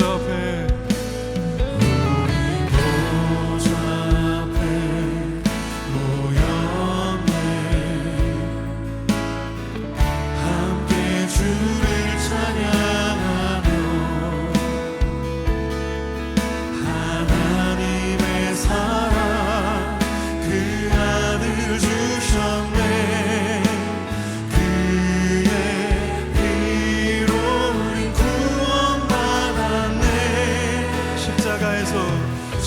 of him.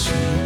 you.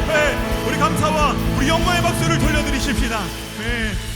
앞에 우리 감사와 우리 영광의 박수를 돌려드리십시다. 네.